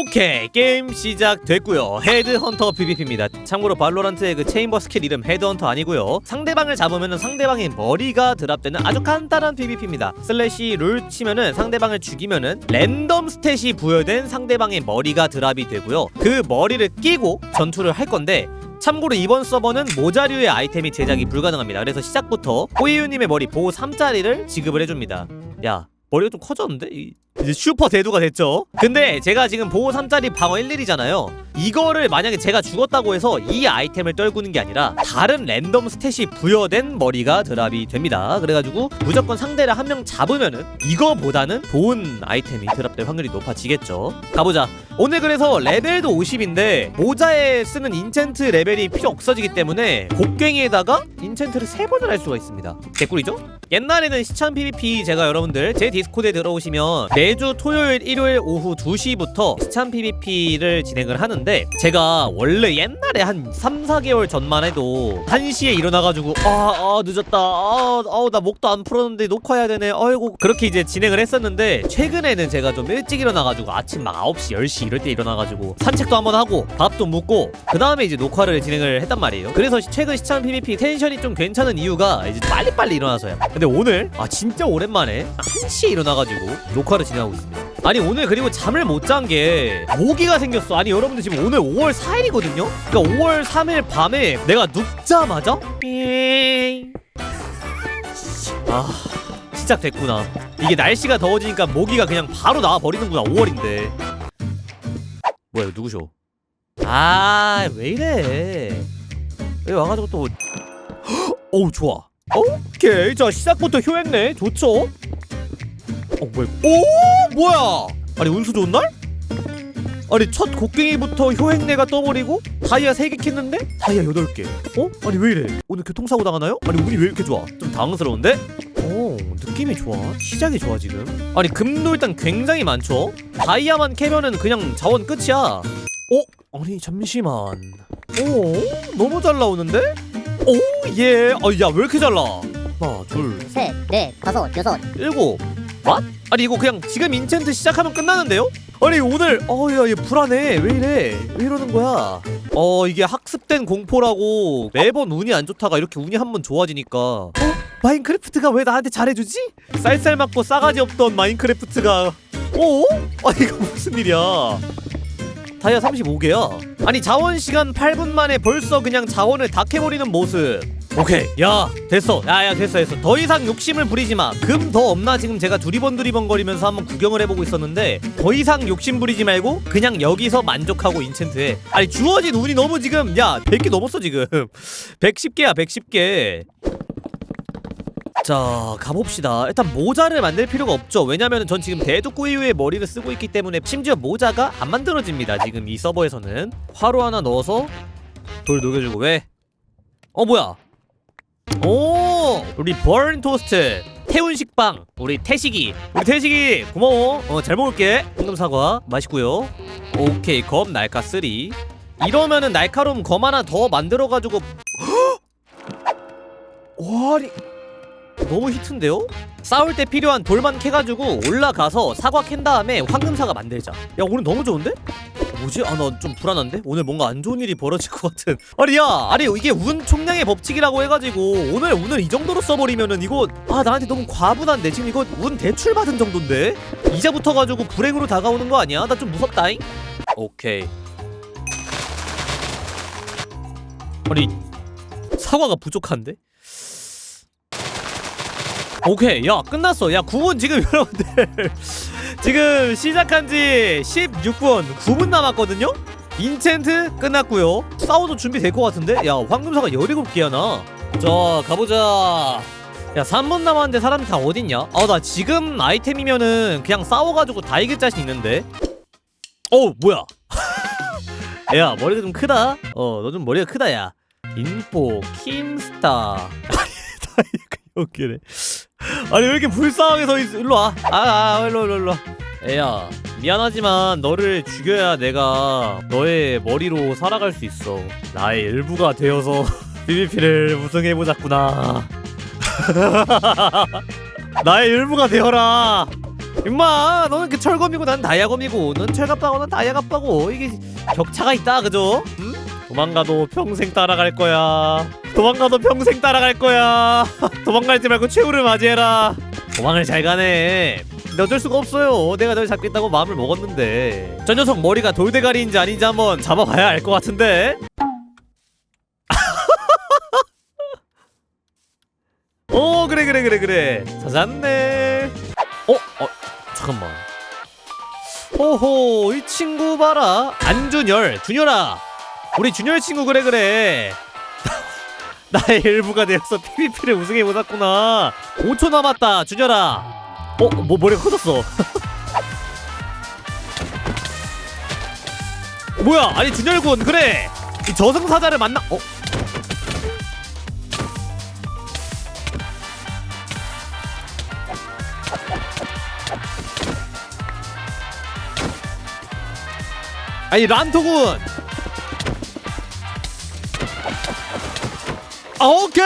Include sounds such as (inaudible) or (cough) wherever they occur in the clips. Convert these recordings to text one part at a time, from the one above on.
오케이 게임 시작됐고요. 헤드헌터 PVP입니다. 참고로 발로란트의 그 체인버 스킬 이름 헤드헌터 아니고요. 상대방을 잡으면 상대방의 머리가 드랍되는 아주 간단한 PVP입니다. 슬래시 룰 치면은 상대방을 죽이면은 랜덤 스탯이 부여된 상대방의 머리가 드랍이 되고요. 그 머리를 끼고 전투를 할 건데 참고로 이번 서버는 모자류의 아이템이 제작이 불가능합니다. 그래서 시작부터 호이유님의 머리 보호 3짜리를 지급을 해줍니다. 야 머리가 좀 커졌는데? 이- 이제 슈퍼 대두가 됐죠. 근데 제가 지금 보호 3짜리 방어 11이잖아요. 이거를 만약에 제가 죽었다고 해서 이 아이템을 떨구는 게 아니라 다른 랜덤 스탯이 부여된 머리가 드랍이 됩니다. 그래가지고 무조건 상대를 한 명 잡으면은 이거보다는 좋은 아이템이 드랍될 확률이 높아지겠죠. 가보자. 오늘 그래서 레벨도 50인데 모자에 쓰는 인챈트 레벨이 필요 없어지기 때문에 곡괭이에다가 인챈트를 3번을 할 수가 있습니다. 개꿀이죠? 옛날에는 시참 PVP 제가 여러분들 제 디스코드에 들어오시면 매주 토요일 일요일 오후 2시부터 시참 PVP를 진행을 하는데 제가 원래 옛날에 한 3, 4개월 전만 해도 1시에 일어나가지고 아, 아 늦었다. 아, 아우 나 목도 안 풀었는데 녹화해야 되네. 아이고 그렇게 이제 진행을 했었는데 최근에는 제가 좀 일찍 일어나가지고 아침 막 9시 10시 이럴 때 일어나가지고 산책도 한번 하고 밥도 먹고 그 다음에 이제 녹화를 진행을 했단 말이에요. 그래서 시- 최근 시참 PVP 텐션이 좀 괜찮은 이유가 이제 빨리빨리 일어나서요. 근데 오늘 아 진짜 오랜만에 1시에 일어나가지고 녹화를 진행하고 있습니다. 아니 오늘 그리고 잠을 못 잔 게 모기가 생겼어. 아니 여러분들 지금 오늘 5월 4일이거든요? 그러니까 5월 3일 밤에 내가 눕자마자 아 시작됐구나. 이게 날씨가 더워지니까 모기가 그냥 바로 나와 버리는구나 5월인데. 뭐야 누구셔? 아 왜 이래? 왜 와가지고 또 (gasps) 어우 좋아. 오케이 자 시작부터 효했네. 좋죠 어 뭐야 오 뭐야? 아니 운수 좋은 날? 아니 첫 곡괭이부터 효행내가 떠버리고 다이아 3개 캤는데? 다이아 8개. 어? 아니 왜 이래? 오늘 교통사고 당하나요? 아니 운이 왜 이렇게 좋아? 좀 당황스러운데? 오 느낌이 좋아. 시작이 좋아 지금. 아니 금도 일단 굉장히 많죠? 다이아만 캐면은 그냥 자원 끝이야. 어? 아니 잠시만. 오 너무 잘 나오는데? 오예. 아야 왜 이렇게 잘 나와 하나 둘 셋, 넷, 다섯, 여섯. 일곱 왓? 아니 이거 그냥 지금 인챈트 시작하면 끝나는데요? 아니 오늘 어야 얘 불안해 왜 이래 왜 이러는 거야 어 이게 학습된 공포라고 매번 운이 안 좋다가 이렇게 운이 한 번 좋아지니까 어? 마인크래프트가 왜 나한테 잘해주지? 쌀쌀 맞고 싸가지 없던 마인크래프트가 어? 아 이거 무슨 일이야 다이아 35개야 아니 자원 시간 8분 만에 벌써 그냥 자원을 다 캐버리는 모습 오케이. 야 됐어. 야야 됐어 됐어. 더 이상 욕심을 부리지 마금 더 없나? 지금 제가 두리번 두리번 거리면서 한번 구경을 해보고 있었는데 더 이상 욕심 부리지 말고 그냥 여기서 만족하고 인챈트해. 아니 주어진 운이 너무 지금 야 100개 넘었어 지금. (laughs) 110개야 110개. 자 가봅시다. 일단 모자를 만들 필요가 없죠. 왜냐면 전 지금 대두꼬이유의 머리를 쓰고 있기 때문에 심지어 모자가 안 만들어집니다 지금 이 서버에서는. 화로 하나 넣어서 돌 녹여주고 왜? 어 뭐야 오 우리 버른 토스트 태운 식빵 우리 태식이. 우리 태식이 고마워. 어 잘 먹을게. 황금 사과 맛있고요. 오케이 검 날카 쓰리. 이러면은 날카로움 검 하나 더 만들어가지고. (gasps) 와리 너무 히트인데요? 싸울 때 필요한 돌만 캐가지고 올라가서 사과 캔 다음에 황금사과 만들자. 야 오늘 너무 좋은데? 뭐지? 아 나 좀 불안한데? 오늘 뭔가 안 좋은 일이 벌어질 것 같은 아니 야 아니 이게 운 총량의 법칙이라고 해가지고 오늘 운을 이 정도로 써버리면은 이거 아 나한테 너무 과분한데 지금 이거 운 대출 받은 정도인데 이제부터 가지고 불행으로 다가오는 거 아니야? 나 좀 무섭다잉 오케이 아니 사과가 부족한데? 오케이 야 끝났어 야 9분 지금 (laughs) 여러분들 지금 시작한 지 16분 9분 남았거든요? 인챈트 끝났고요. 싸워도 준비될 것 같은데? 야 황금사가 17개야 나자 가보자. 야 3분 남았는데 사람이 다 어딨냐? 아 나 지금 아이템이면은 그냥 싸워가지고 다 이길 자신 있는데? 어 뭐야? (laughs) 야 머리가 좀 크다. 어 너 좀 머리가 크다 야. 인포 킴스타. (laughs) 아니 다 이거 웃기네 (laughs) 아니 왜 이렇게 불쌍하게 서 있어 일로 와. 아, 아 일로 일로 일로. 와. 애야 미안하지만 너를 죽여야 내가 너의 머리로 살아갈 수 있어. 나의 일부가 되어서 (laughs) PVP를 우승해 보자꾸나. (laughs) 나의 일부가 되어라. 임마 너는 그 철검이고 난 다이아검이고 넌 철갑바고 난 다이아갑바고 이게 격차가 있다 그죠? 응? 도망가도 평생 따라갈 거야 도망가도 평생 따라갈 거야. (laughs) 도망갈지 말고 최후를 맞이해라. 도망을 잘 가네. 근데 어쩔 수가 없어요. 내가 널 잡겠다고 마음을 먹었는데. 저 녀석 머리가 돌대가리인지 아닌지 한번 잡아봐야 알 것 같은데. (laughs) 오 그래 그래 그래 그래. 찾았네. 어? 어 잠깐만. 호호 이 친구 봐라. 안준열 준열아. 우리 준열 친구 그래 그래 나의 일부가 되어서 PVP를 우승해 보았구나 5초 남았다 준열아 어? 뭐 머리가 커졌어 (laughs) 뭐야 아니 준열군 그래 이 저승사자를 만나 어? 아니 란토군 아, 오케이!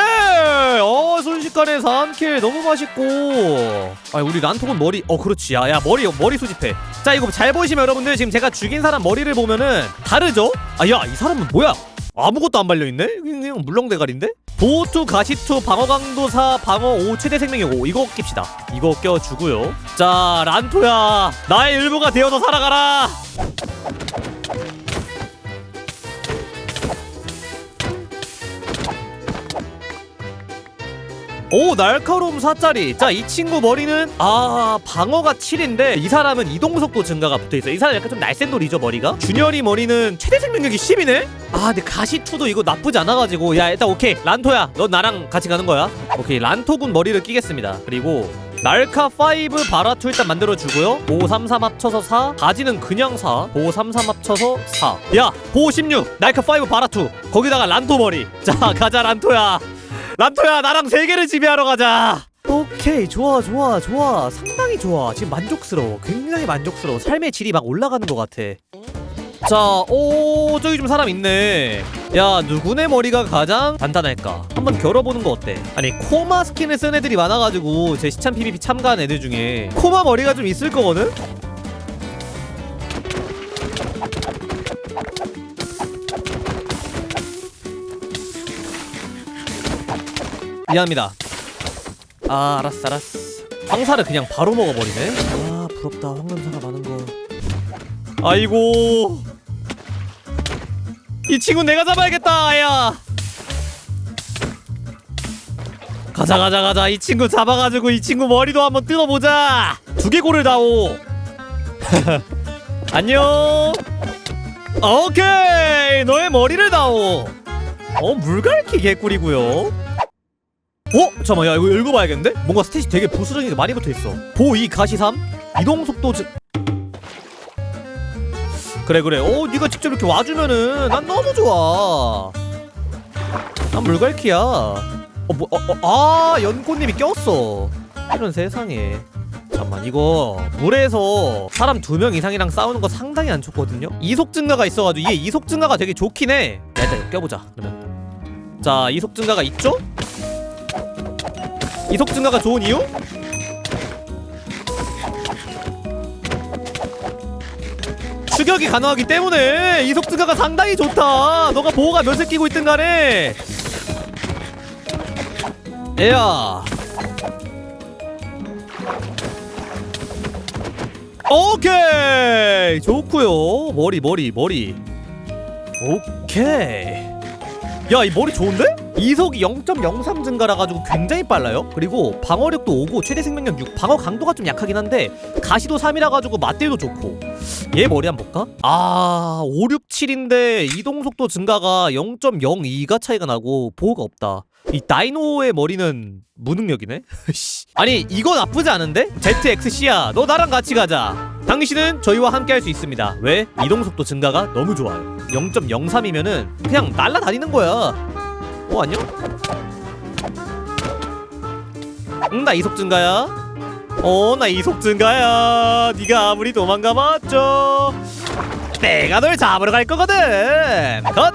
어 순식간에 3킬 너무 맛있고. 아 우리 란토군 머리 어 그렇지. 야 야 머리 머리 수집해. 자 이거 잘 보시면 여러분들 지금 제가 죽인 사람 머리를 보면은 다르죠? 아 야 이 사람은 뭐야? 아무것도 안 발려있네? 그냥 물렁대가리인데? 보호투, 가시투, 방어 강도 4, 방어 5, 최대 생명이 5 이거 낍시다. 이거 껴주고요. 자 란토야 나의 일부가 되어서 살아가라 오 날카로움 4짜리. 자 이 친구 머리는 아 방어가 7인데 이 사람은 이동속도 증가가 붙어있어 이 사람 약간 좀 날쌘 돌이죠 머리가? 준열이 머리는 최대 생명력이 10이네? 아 근데 가시투도 이거 나쁘지 않아가지고. 야 일단 오케이. 란토야 너 나랑 같이 가는 거야? 오케이 란토군 머리를 끼겠습니다. 그리고 날카 5 바라투 일단 만들어주고요. 보호 33 합쳐서 4 바지는 그냥 4 보호 33 합쳐서 4야 보호 16 날카 5 바라투. 거기다가 란토 머리. 자 가자 란토야 란토야 나랑 세 개를 지배하러 가자. 오케이 좋아 좋아 좋아. 상당히 좋아. 지금 만족스러워. 굉장히 만족스러워. 삶의 질이 막 올라가는 것 같아. 자오 저기 좀 사람 있네. 야 누구네 머리가 가장 단단할까? 한번 겨뤄보는 거 어때? 아니 코마 스킨을 쓴 애들이 많아가지고 제 시참 PVP 참가한 애들 중에 코마 머리가 좀 있을 거거든 미안합니다. 아 알았어 알았어. 황사를 그냥 바로 먹어버리네. 아 부럽다. 황금사가 많은 거. 아이고. 이 친구 내가 잡아야겠다 아야. 가자 가자 가자. 이 친구 잡아가지고 이 친구 머리도 한번 뜯어보자. 두개골을 다오. (laughs) 안녕. 오케이. 너의 머리를 다오. 어 물갈퀴 개꿀이고요 어? 잠깐만 야 이거 읽어봐야겠는데? 뭔가 스탯이 되게 부스러기가 많이 붙어있어. 보이 가시 3 이동속도 즉 그래 그래. 어 네가 직접 이렇게 와주면은 난 너무 좋아. 난 물갈퀴야. 어 뭐 어, 어, 아 연꽃님이 꼈어. 이런 세상에. 잠깐만 이거 물에서 사람 두 명 이상이랑 싸우는 거 상당히 안 좋거든요? 이속 증가가 있어가지고 얘 이속 증가가 되게 좋긴 해. 야, 일단 껴보자 그러면. 자 이속 증가가 있죠? 이속 증가가 좋은 이유? 추격이 가능하기 때문에 이속 증가가 상당히 좋다. 너가 보호가 몇을 끼고 있든 간에. 애야. 오케이 좋고요 머리 머리 머리 오케이 야 이 머리 좋은데? 이속이 0.03 증가라 가지고 굉장히 빨라요. 그리고 방어력도 5고 최대 생명력 6. 방어 강도가 좀 약하긴 한데 가시도 3이라 가지고 맞대도 좋고. 얘 머리 한번 볼까? 아, 5, 6, 7인데 이동 속도 증가가 0.02가 차이가 나고 보호가 없다. 이 다이노의 머리는 무능력이네. (laughs) 씨. 아니 이거 나쁘지 않은데? ZXC야, 너 나랑 같이 가자. 당신은 저희와 함께 할 수 있습니다. 왜? 이동 속도 증가가 너무 좋아요. 0.03이면은 그냥 날라다니는 거야. 어 안녕? 응나 이속 증가야. 어나 이속 증가야. 네가 아무리 도망가봤죠. 내가 널 잡으러 갈 거거든. 컷.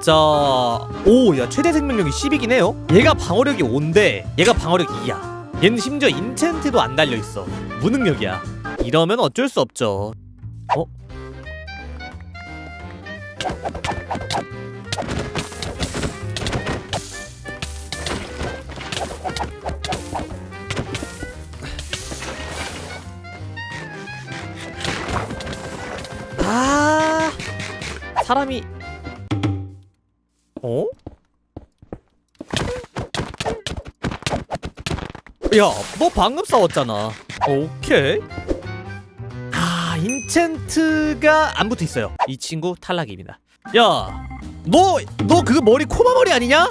자, 오, 야 최대 생명력이 10이긴 해요. 얘가 방어력이 5인데 얘가 방어력 2야. 얘는 심지어 인챈트도 안 달려 있어. 무능력이야 이러면 어쩔 수 없죠 어? 사람이 어? 야, 너 방금 싸웠잖아. 오케이. 아, 인챈트가 안 붙어 있어요. 이 친구 탈락입니다. 야, 너, 너 그거 머리 코마 머리 아니냐? (laughs)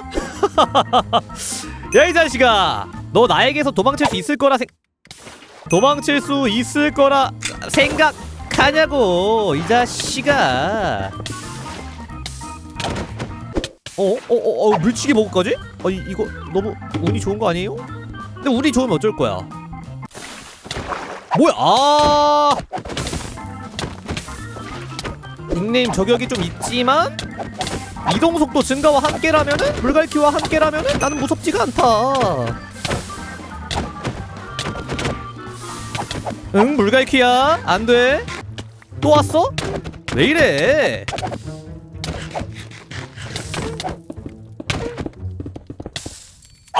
야, 이 자식아, 너 나에게서 도망칠 수 있을 거라 생, 도망칠 수 있을 거라 생각하냐고, 이 자식아. 어, 어, 어, 어, 물치기 먹을까지? 아, 이, 이거 너무 운이 좋은 거 아니에요? 근데 운이 좋으면 어쩔 거야? 뭐야? 아, 닉네임 저격이 좀 있지만 이동 속도 증가와 함께라면은 물갈퀴와 함께라면은 나는 무섭지가 않다. 응, 물갈퀴야. 안 돼. 또 왔어? 왜 이래?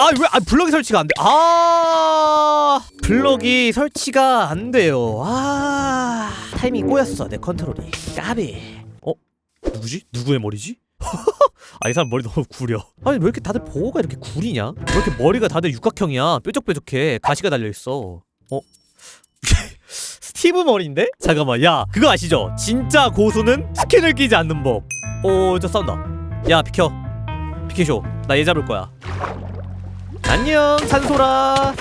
아, 왜, 아, 블럭이 설치가 안 돼. 아, 블럭이 설치가 안 돼요. 아, 타이밍 꼬였어, 내 컨트롤이. 까비. 어? 누구지? 누구의 머리지? (laughs) 아, 이 사람 머리 너무 구려. 아니, 왜 이렇게 다들 보호가 이렇게 구리냐? 왜 이렇게 머리가 다들 육각형이야? 뾰족뾰족해. 가시가 달려 있어. 어? (laughs) 스티브 머리인데? 잠깐만, 야, 그거 아시죠? 진짜 고수는 스킨을 끼지 않는 법. 오, 저 싸운다. 야, 비켜. 비켜쇼. 나 얘 잡을 거야. 안녕 산소라.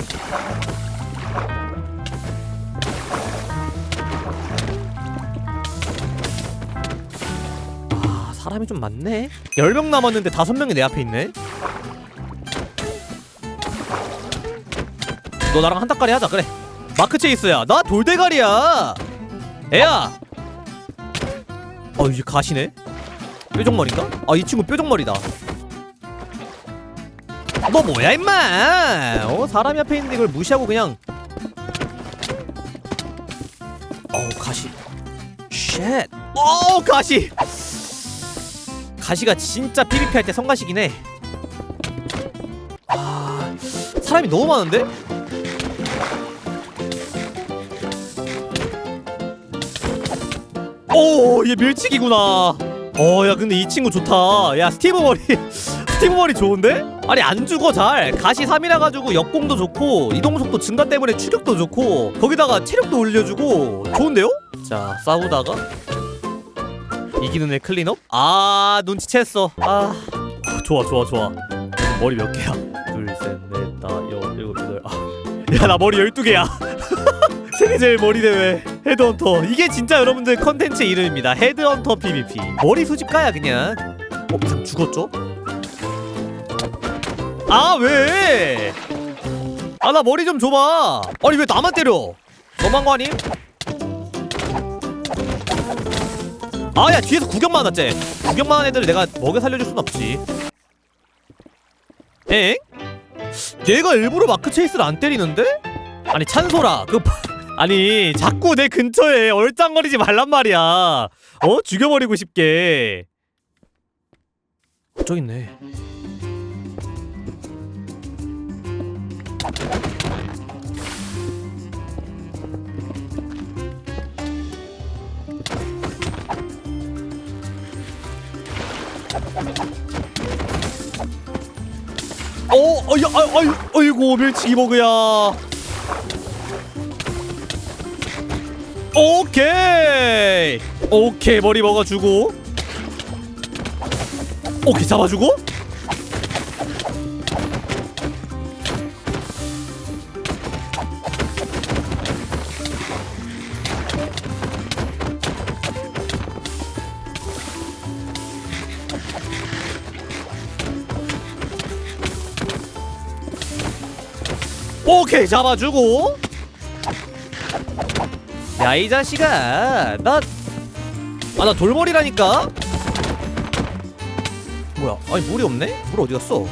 아 사람이 좀 많네. 10명 남았는데 5명이 내 앞에 있네. 너 나랑 한타까리 하자 그래. 마크 체이스야 나 돌대가리야. 애야! 어 이제 가시네? 뾰족머리인가? 아 이 친구 뾰족머리다 너 뭐야 임마 어 사람이 앞에 있는데 이걸 무시하고 그냥 어우 가시 쉣 어우 가시 가시가 진짜 PVP 할 때 성가시긴 해 아, 사람이 너무 많은데? 오, 얘 밀치기구나. 어, 야, 근데 이 친구 좋다. 야, 스티브 머리, (laughs) 스티브 머리 좋은데? 아니, 안 죽어, 잘. 가시 3이라 가지고 역공도 좋고, 이동속도 증가 때문에 추격도 좋고, 거기다가 체력도 올려주고, 좋은데요? 자, 싸우다가. 이기는 애 클린업? 아, 눈치챘어. 아, 어, 좋아, 좋아, 좋아. 머리 몇 개야? 둘, 셋, 넷, 다, 여, 일곱, 여덟, 아. 야, 나 머리 12개야. 세계 (laughs) 제일 머리 대회 헤드헌터 이게 진짜 여러분들 컨텐츠 이름입니다 헤드헌터 PVP 머리 수집가야 그냥 어? 죽었죠? 아 왜? 아 나 머리 좀 줘봐 아니 왜 나만 때려 너만 거 아님? 아야 뒤에서 구경만 하지 구경만 한 애들 내가 먹여 살려줄 순 없지 엥? 얘가 일부러 마크 체이스를 안 때리는데? 아니 찬소라 그 (laughs) 아니 자꾸 내 근처에 얼짱거리지 말란 말이야 어? 죽여버리고 싶게 저기 있네 어, 어, 야, 아, 아유, 아이고, 밀치기 버그야. 오케이. 오케이 머리 먹어주고. 오케이 잡아주고 오케이 잡아주고 야 이 자식아 나 아나 아, 돌머리라니까 뭐야 아니 물이 없네? 물 어디갔어?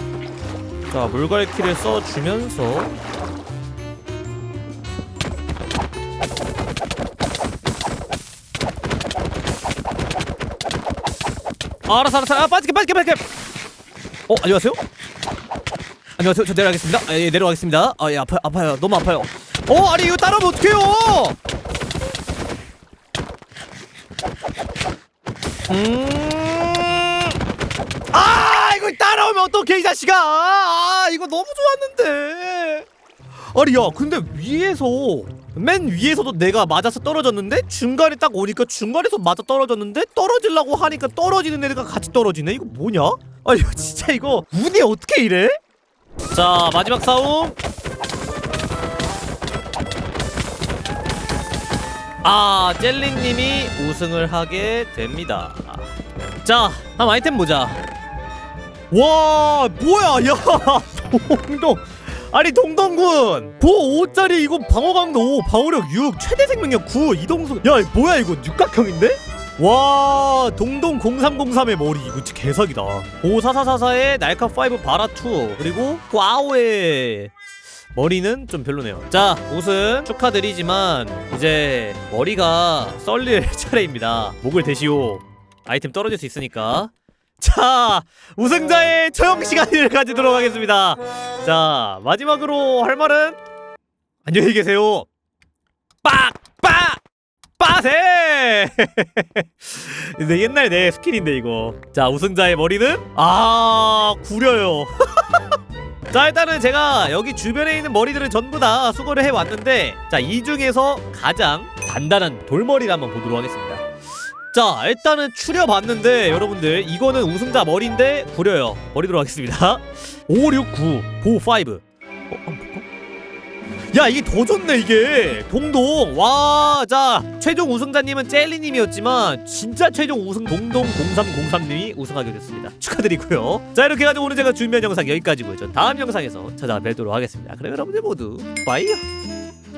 자 물갈퀴를 써주면서 알았어 알았어 아 빠지게 빠지게 빠지게 어 안녕하세요? 안녕하세요. 저 내려가겠습니다. 아, 예 내려가겠습니다. 아 예 아파 아파요. 너무 아파요. 어 아니 이거 따라오면 어떡해요? 음 아 이거 따라오면 어떡해 이 자식아. 아 이거 너무 좋았는데. 아니 야 근데 위에서 맨 위에서도 내가 맞아서 떨어졌는데? 중간에 딱 오니까 중간에서 맞아 떨어졌는데? 떨어지려고 하니까 떨어지는 애가 같이 떨어지네? 이거 뭐냐? 아니 진짜 이거 운이 어떻게 이래? 자 마지막 싸움. 아 젤리님이 우승을 하게 됩니다. 자 다음 아이템 보자. 와 뭐야? 야 (laughs) 동동. 아니 동동군. 보 5짜리 이거 방어강도. 5 방어력 6 최대 생명력 9 이동속 야 뭐야 이거? 육각형인데? 와 동동 0303의 머리. 이거 진짜 개사기다. 5444의 날카 5 바라 2 그리고 과오의 머리는 좀 별로네요. 자 우승 축하드리지만 이제 머리가 썰릴 (laughs) 차례입니다. 목을 대시오. 아이템 떨어질 수 있으니까. 자 우승자의 처형 시간을 가지도록 하겠습니다. 자 마지막으로 할 말은? 안녕히 계세요. 빡빡 빠세! (laughs) 내 옛날 내 스킨인데 이거. 자 우승자의 머리는? 아 구려요. (laughs) 자 일단은 제가 여기 주변에 있는 머리들은 전부 다 수거를 해왔는데 자 이 중에서 가장 단단한 돌머리를 한번 보도록 하겠습니다. 자 일단은 추려봤는데 여러분들 이거는 우승자 머리인데 구려요. 버리도록 하겠습니다. 569 보 5 어? 한번 볼까? 야 이게 더 좋네 이게. 동동. 와자 최종 우승자님은 젤리님이었지만 진짜 최종 우승 동동 0303님이 우승하게 됐습니다. 축하드리고요. 자 이렇게 해가지고 오늘 제가 준비한 영상 여기까지고요. 전 다음 영상에서 찾아뵙도록 하겠습니다. 그럼 여러분들 모두 빠이요